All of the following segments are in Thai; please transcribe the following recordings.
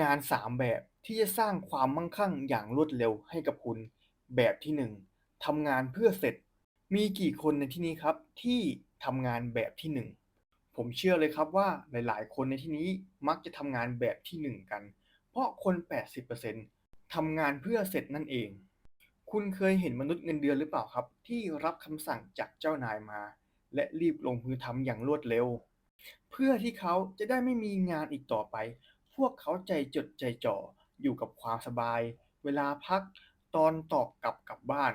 งาน 3 แบบที่จะสร้างความมั่งคั่งอย่างรวดเร็วให้กับคุณ แบบที่ 1ทำงานเพื่อเสร็จ มีกี่คนในที่นี้ครับที่ทำงานแบบที่ 1 ผมเชื่อเลยครับว่าหลายๆ คนในที่นี้มักจะทำงานแบบที่ 1 กัน เพราะคน 80%ทำงานเพื่อเสร็จนั่นเอง คุณเคยเห็นมนุษย์เงินเดือนหรือเปล่าครับ ที่รับคำสั่งจากเจ้านายมา และรีบลงมือทำอย่างรวดเร็ว เพื่อที่เขาจะได้ไม่มีงานอีกต่อไป พวกเขาใจจดใจจ่ออยู่กับความสบาย เวลาพัก ตอนตอบกลับกลับบ้าน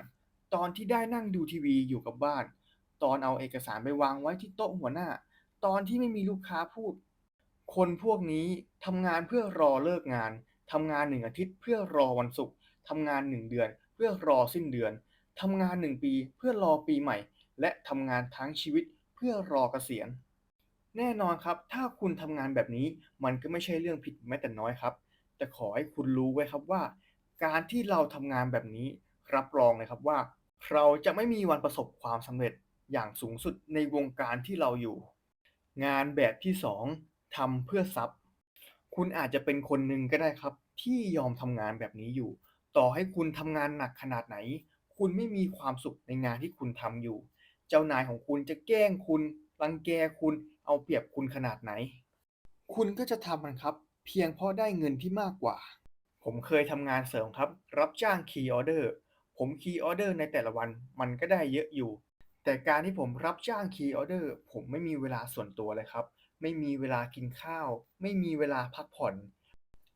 ตอนที่ได้นั่งดูทีวีอยู่กับบ้าน ตอนเอาเอกสารไปวางไว้ที่โต๊ะหัวหน้า ตอนที่ไม่มีลูกค้าพูด คนพวกนี้ทำงานเพื่อรอเลิกงานทำงาน1อาทิตย์เพื่อรอวันศุกร์ทำงาน1เดือน เพื่อรอสิ้นเดือนทำงาน1ปีเพื่อรอปีใหม่ และทำงานทั้งชีวิตเพื่อรอเกษียณ แน่นอนครับ ถ้าคุณทำงานแบบนี้มันก็ไม่ใช่เรื่องผิดแม้แต่น้อยครับ แต่ขอให้คุณรู้ไว้ครับว่า การที่เราทำงานแบบนี้รับรองเลยครับว่า เราจะไม่มีวันประสบความสำเร็จอย่างสูงสุดในวงการที่เราอยู่ งานแบบที่ 2ทำเพื่อทรัพย์ คุณอาจจะเป็นคนหนึ่งก็ได้ครับ ที่ยอมทำงานแบบนี้อยู่ ต่อให้คุณทำงานหนักขนาดไหน คุณไม่มีความสุขในงานที่คุณทำอยู่ เจ้านายของคุณจะแกล้งคุณ รังแกคุณเอาเปรียบคุณขนาดไหน คุณก็จะทำมันครับ เพียงเพราะได้เงินที่มากกว่า ผมเคยทำงานเสริมครับ รับจ้าง Key Order ผม Key Order ในแต่ละวันมันก็ได้เยอะอยู่ แต่การที่ผมรับจ้าง Key Order ผมไม่มีเวลาส่วนตัวเลยครับ ไม่มีเวลากินข้าว ไม่มีเวลาพักผ่อน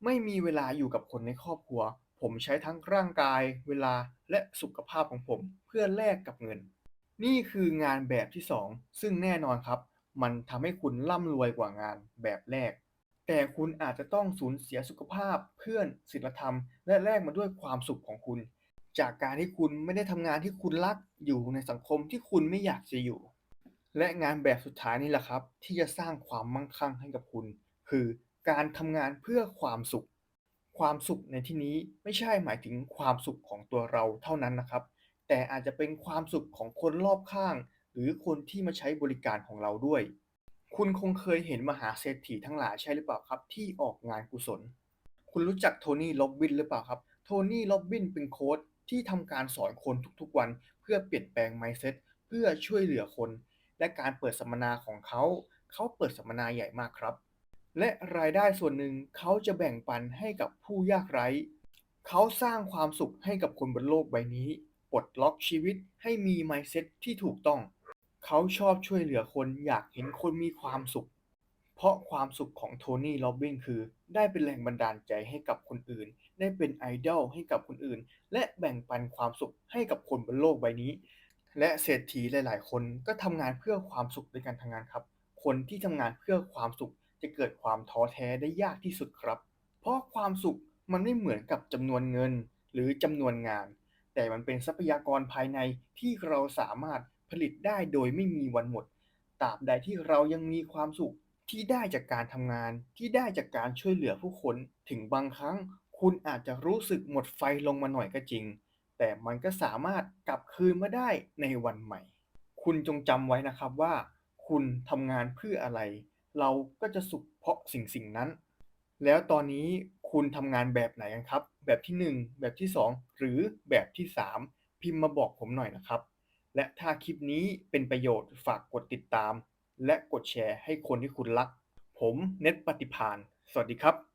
ไม่มีเวลาอยู่กับคนในครอบครัว ผมใช้ทั้งร่างกาย เวลาและสุขภาพของผมเพื่อแลกกับเงิน นี่คืองานแบบที่ 2 ซึ่งแน่นอนครับ มันทำให้คุณร่ำรวยกว่างานแบบแรก แต่คุณอาจจะต้องสูญเสียสุขภาพ เพื่อนศีลธรรม และแลกมาด้วยความสุขของคุณ จากการที่คุณไม่ได้ทำงานที่คุณรักอยู่ในสังคมที่คุณไม่อยากจะอยู่ และงานแบบสุดท้ายนี่แหละครับ ที่จะสร้างความมั่งคั่งให้กับคุณ คือการทำงานเพื่อความสุข ความสุขในที่นี้ไม่ใช่หมายถึงความสุขของตัวเราเท่านั้นนะครับ แต่อาจจะเป็นความสุขของคนรอบข้าง หรือคนที่มาใช้บริการของเราด้วย คุณคงเคยเห็นมหาเศรษฐีทั้งหลายใช่หรือเปล่าครับ ที่ออกงานกุศล คุณรู้จักโทนี่โรบบินหรือเปล่าครับโทนี่โรบบินเป็นโค้ชที่ทำการสอนคนทุกๆวัน เพื่อเปลี่ยนแปลง mindset เพื่อช่วยเหลือคน และการเปิดสัมมนาของเขา เขาเปิดสัมมนาใหญ่มากครับ และรายได้ส่วนหนึ่งเขาจะแบ่งปันให้กับผู้ยากไร้ เขาสร้างความสุขให้กับคนบนโลกใบนี้ ปลดล็อกชีวิตให้มี mindset ที่ถูกต้อง เขาชอบช่วยเหลือคนอยากเห็นคนมีความสุข เพราะความสุขของโทนี่โรบบินคือได้เป็นแรงบันดาลใจให้กับคนอื่น ได้เป็นไอดอลให้กับคนอื่น และแบ่งปันความสุขให้กับคนบนโลกใบนี้ และเศรษฐีหลาย ๆ คนก็ทำงานเพื่อความสุขในการทำงานครับ คนที่ทำงานเพื่อความสุขจะเกิดความท้อแท้ได้ยากที่สุดครับ เพราะความสุขมันไม่เหมือนกับจำนวนเงินหรือจำนวนงาน แต่มันเป็นทรัพยากรภายในที่เราสามารถผลิตได้โดยไม่มีวันหมดตราบใดที่เรายังมีความสุขที่ได้จากการทำงาน ที่ได้จากการช่วยเหลือผู้คนถึงบางครั้ง คุณอาจจะรู้สึกหมดไฟลงมาหน่อยก็จริง แต่มันก็สามารถกลับคืนมาได้ในวันใหม่ คุณจงจำไว้นะครับว่า คุณทำงานเพื่ออะไร เราก็จะสุขเพราะสิ่งสิ่งนั้น แล้วตอนนี้ คุณทำงานแบบไหนกันครับ แบบที่ 1 แบบที่ 2 หรือแบบที่ 3 พิมพ์มาบอกผมหน่อยนะครับ และถ้าคลิปนี้เป็นประโยชน์ฝากกดติดตาม และกดแชร์ให้คนที่คุณรัก ผมเน็ตปฏิพาน สวัสดีครับ